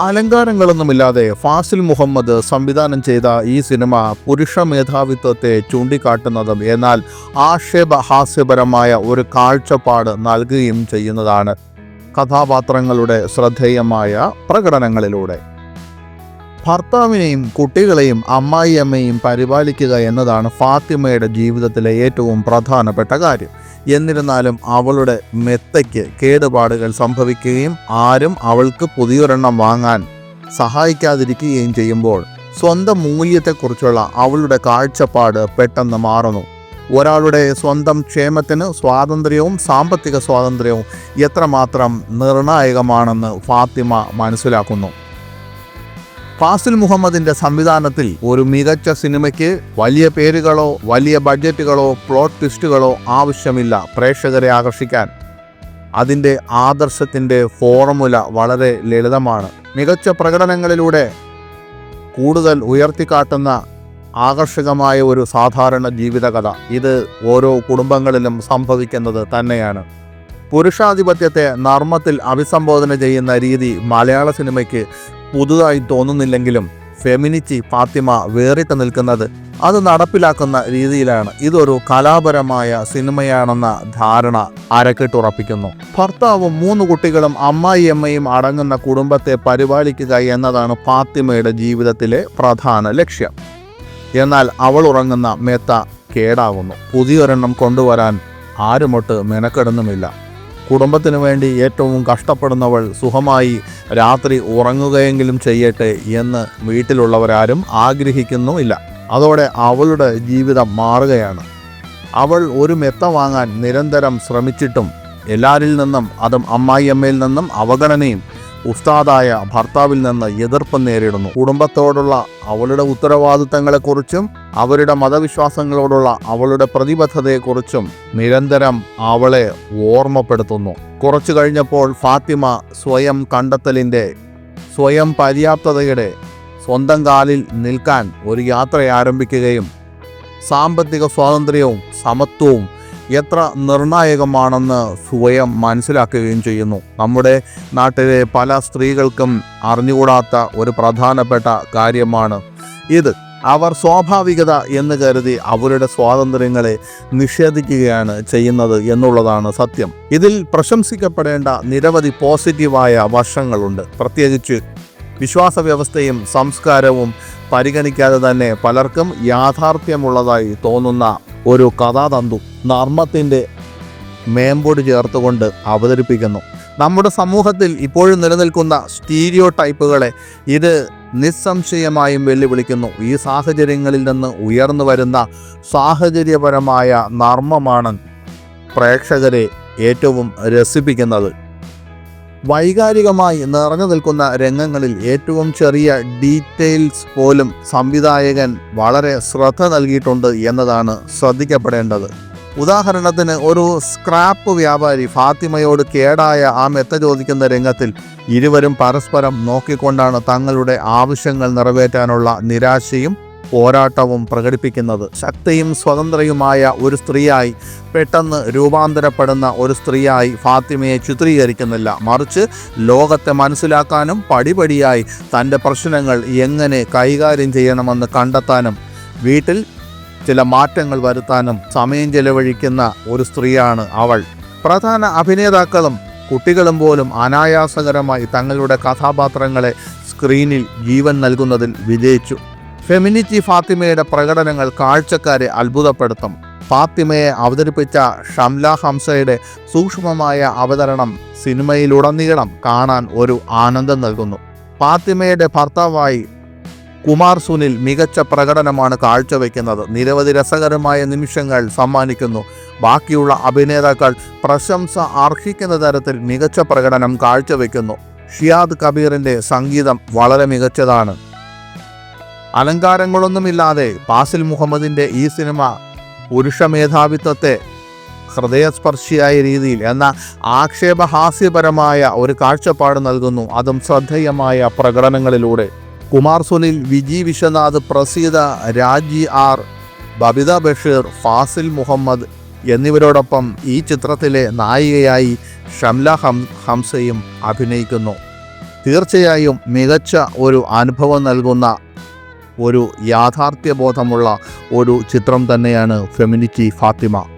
അലങ്കാരങ്ങളൊന്നുമില്ലാതെ ഫാസിൽ മുഹമ്മദ് സംവിധാനം ചെയ്ത ഈ സിനിമ പുരുഷ മേധാവിത്വത്തെ ചൂണ്ടിക്കാട്ടുന്നതും എന്നാൽ ആക്ഷേപഹാസ്യപരമായ ഒരു കാഴ്ചപ്പാട് നൽകുകയും ചെയ്യുന്നതാണ് കഥാപാത്രങ്ങളുടെ ശ്രദ്ധേയമായ പ്രകടനങ്ങളിലൂടെ. ഭർത്താവിനെയും കുട്ടികളെയും അമ്മായിയമ്മയും പരിപാലിക്കുക എന്നതാണ് ഫാത്തിമയുടെ ജീവിതത്തിലെ ഏറ്റവും പ്രധാനപ്പെട്ട കാര്യം. എന്നിരുന്നാലും അവളുടെ മെത്തയ്ക്ക് കേടുപാടുകൾ സംഭവിക്കുകയും ആരും അവൾക്ക് പുതിയൊരെണ്ണം വാങ്ങാൻ സഹായിക്കാതിരിക്കുകയും ചെയ്യുമ്പോൾ സ്വന്തം മൂല്യത്തെക്കുറിച്ചുള്ള അവളുടെ കാഴ്ചപ്പാട് പെട്ടെന്ന് മാറുന്നു. ഒരാളുടെ സ്വന്തം ക്ഷേമത്തിന് സ്വാതന്ത്ര്യവും സാമ്പത്തിക സ്വാതന്ത്ര്യവും എത്രമാത്രം നിർണായകമാണെന്ന് ഫാത്തിമ മനസ്സിലാക്കുന്നു. ഫാസിൽ മുഹമ്മദിന്റെ സംവിധാനത്തിൽ ഒരു മികച്ച സിനിമയ്ക്ക് വലിയ പേരുകളോ വലിയ ബഡ്ജറ്റുകളോ പ്ലോട്ട് ട്വിസ്റ്റുകളോ ആവശ്യമില്ല പ്രേക്ഷകരെ ആകർഷിക്കാൻ. അതിന്റെ ആദർശത്തിന്റെ ഫോർമുല വളരെ ലളിതമാണ്. മികച്ച പ്രകടനങ്ങളിലൂടെ കൂടുതൽ ഉയർത്തിക്കാട്ടുന്ന ആകർഷകമായ ഒരു സാധാരണ ജീവിതകഥ. ഇത് ഓരോ കുടുംബങ്ങളിലും സംഭവിക്കുന്നത് തന്നെയാണ്. പുരുഷാധിപത്യത്തെ നർമ്മത്തിൽ അഭിസംബോധന ചെയ്യുന്ന രീതി മലയാള സിനിമയ്ക്ക് പുതുതായി തോന്നുന്നില്ലെങ്കിലും ഫെമിനിറ്റി ഫാത്തിമ വേറിട്ട് നിൽക്കുന്നത് അത് നടപ്പിലാക്കുന്ന രീതിയിലാണ്. ഇതൊരു കലാപരമായ സിനിമയാണെന്ന ധാരണ അരക്കിട്ടുറപ്പിക്കുന്നു ഭർത്താവും മൂന്ന് കുട്ടികളും അമ്മായിയമ്മയും അടങ്ങുന്ന കുടുംബത്തെ പരിപാലിക്കുക എന്നതാണ് ഫാത്തിമയുടെ ജീവിതത്തിലെ പ്രധാന ലക്ഷ്യം. എന്നാൽ അവൾ ഉറങ്ങുന്ന മെത്ത കേടാവുന്നു. പുതിയൊരെണ്ണം കൊണ്ടുവരാൻ ആരുമൊട്ട് മെനക്കെടുന്നുമില്ല. കുടുംബത്തിനു വേണ്ടി ഏറ്റവും കഷ്ടപ്പെടുന്നവൾ സുഖമായി രാത്രി ഉറങ്ങുകയെങ്കിലും ചെയ്യട്ടെ എന്ന് വീട്ടിലുള്ളവരാരും ആഗ്രഹിക്കുന്നുമില്ല. അതോടെ അവളുടെ ജീവിതം മാറുകയാണ്. അവൾ ഒരു മെത്ത വാങ്ങാൻ നിരന്തരം ശ്രമിച്ചിട്ടും എല്ലാരിൽ നിന്നും അതും അമ്മായിയമ്മയിൽ നിന്നും അവഗണനയും ഉസ്താദായ ഭർത്താവിൽ നിന്ന് എതിർപ്പ് നേരിടുന്നു. കുടുംബത്തോടുള്ള അവളുടെ ഉത്തരവാദിത്തങ്ങളെക്കുറിച്ചും അവരുടെ മതവിശ്വാസങ്ങളോടുള്ള അവളുടെ പ്രതിബദ്ധതയെക്കുറിച്ചും നിരന്തരം അവളെ ഓർമ്മപ്പെടുത്തുന്നു. കുറച്ചു കഴിഞ്ഞപ്പോൾ ഫാത്തിമ സ്വയം കണ്ടെത്തലിന്റെ സ്വയം പര്യാപ്തതയുടെ സ്വന്തം കാലിൽ നിൽക്കാൻ ഒരു യാത്ര ആരംഭിക്കുകയും സാമ്പത്തിക സ്വാതന്ത്ര്യവും സമത്വവും എത്ര നിർണായകമാണെന്ന് സ്വയം മനസ്സിലാക്കുകയും ചെയ്യുന്നു. നമ്മുടെ നാട്ടിലെ പല സ്ത്രീകൾക്കും അറിഞ്ഞുകൂടാത്ത ഒരു പ്രധാനപ്പെട്ട കാര്യമാണ് ഇത്. അവർ സ്വാഭാവികത എന്ന് കരുതി അവരുടെ സ്വാതന്ത്ര്യങ്ങളെ നിഷേധിക്കുകയാണ് ചെയ്യുന്നത് എന്നുള്ളതാണ് സത്യം. ഇതിൽ പ്രശംസിക്കപ്പെടേണ്ട നിരവധി പോസിറ്റീവായ വശങ്ങളുണ്ട്. പ്രത്യേകിച്ച് വിശ്വാസ വ്യവസ്ഥയും സംസ്കാരവും പരിഗണിക്കാതെ തന്നെ പലർക്കും യാഥാർത്ഥ്യമുള്ളതായി തോന്നുന്ന ഒരു കഥാതന്തു നർമ്മത്തിന്റെ മേമ്പൊടി ചേർത്തുകൊണ്ട് അവതരിപ്പിക്കുന്നു. നമ്മുടെ സമൂഹത്തിൽ ഇപ്പോഴും നിലനിൽക്കുന്ന സ്റ്റീരിയോ ടൈപ്പുകളെ ഇത് നിസ്സംശയമായും വെല്ലുവിളിക്കുന്നു. ഈ സാഹചര്യങ്ങളിൽ നിന്ന് ഉയർന്നു വരുന്ന സാഹചര്യപരമായ നർമ്മമാണ് പ്രേക്ഷകരെ ഏറ്റവും രസിപ്പിക്കുന്നത്. വൈകാരികമായി നിറഞ്ഞു നിൽക്കുന്ന രംഗങ്ങളിൽ ഏറ്റവും ചെറിയ ഡീറ്റെയിൽസ് പോലും സംവിധായകൻ വളരെ ശ്രദ്ധ നൽകിയിട്ടുണ്ട് എന്നതാണ് ശ്രദ്ധിക്കപ്പെടേണ്ടത്. ഉദാഹരണത്തിന് ഒരു സ്ക്രാപ്പ് വ്യാപാരി ഫാത്തിമയോട് കേടായ ആ മെത്ത ചോദിക്കുന്ന രംഗത്തിൽ ഇരുവരും പരസ്പരം നോക്കിക്കൊണ്ടാണ് തങ്ങളുടെ ആവശ്യങ്ങൾ നിറവേറ്റാനുള്ള നിരാശയും പോരാട്ടവും പ്രകടിപ്പിക്കുന്നത്. ശക്തിയും സ്വതന്ത്രയുമായ ഒരു സ്ത്രീയായി പെട്ടെന്ന് രൂപാന്തരപ്പെടുന്ന ഒരു സ്ത്രീയായി ഫാത്തിമയെ ചിത്രീകരിക്കുന്നില്ല. മറിച്ച് ലോകത്തെ മനസ്സിലാക്കാനും പടിപടിയായി തന്റെ പ്രശ്നങ്ങൾ എങ്ങനെ കൈകാര്യം ചെയ്യണമെന്ന് കണ്ടെത്താനും വീട്ടിൽ ചില മാറ്റങ്ങൾ വരുത്താനും സമയം ചെലവഴിക്കുന്ന ഒരു സ്ത്രീയാണ് അവൾ. പ്രധാന അഭിനേതാക്കളും കുട്ടികളും പോലും അനായാസകരമായി തങ്ങളുടെ കഥാപാത്രങ്ങളെ സ്ക്രീനിൽ ജീവൻ നൽകുന്നതിൽ വിജയിച്ചു. ഫെമിനിറ്റി ഫാത്തിമയുടെ പ്രകടനങ്ങൾ കാഴ്ചക്കാരെ അത്ഭുതപ്പെടുത്തും. ഫാത്തിമയെ അവതരിപ്പിച്ച ഷംല ഹംസയുടെ സൂക്ഷ്മമായ അവതരണം സിനിമയിലുടനീളം കാണാൻ ഒരു ആനന്ദം നൽകുന്നു. ഫാത്തിമയുടെ ഭർത്താവായി കുമാർ സുനിൽ മികച്ച പ്രകടനമാണ് കാഴ്ചവെക്കുന്നത്. നിരവധി രസകരമായ നിമിഷങ്ങൾ സമ്മാനിക്കുന്നു. ബാക്കിയുള്ള അഭിനേതാക്കൾ പ്രശംസ അർഹിക്കുന്ന തരത്തിൽ മികച്ച പ്രകടനം കാഴ്ചവെക്കുന്നു. ഷിയാദ് കബീറിന്റെ സംഗീതം വളരെ മികച്ചതാണ്. അലങ്കാരങ്ങളൊന്നുമില്ലാതെ പാസിൽ മുഹമ്മദിന്റെ ഈ സിനിമ പുരുഷ മേധാവിത്വത്തെ ഹൃദയസ്പർശിയായ രീതിയിൽ എന്ന ആക്ഷേപഹാസ്യപരമായ ഒരു കാഴ്ചപ്പാട് നൽകുന്നു. അതും ശ്രദ്ധേയമായ പ്രകടനങ്ങളിലൂടെ. കുമാർ സുനിൽ വിജി വിശ്വനാഥ് പ്രസീത രാജി ആർ ബബിത ബഷീർ ഫാസിൽ മുഹമ്മദ് എന്നിവരോടൊപ്പം ഈ ചിത്രത്തിലെ നായികയായി ഷംല ഹം ഹംസയും അഭിനയിക്കുന്നു. തീർച്ചയായും മികച്ച ഒരു അനുഭവം നൽകുന്ന ഒരു യാഥാർത്ഥ്യബോധമുള്ള ഒരു ചിത്രം തന്നെയാണ് ഫെമിനിറ്റി ഫാത്തിമ.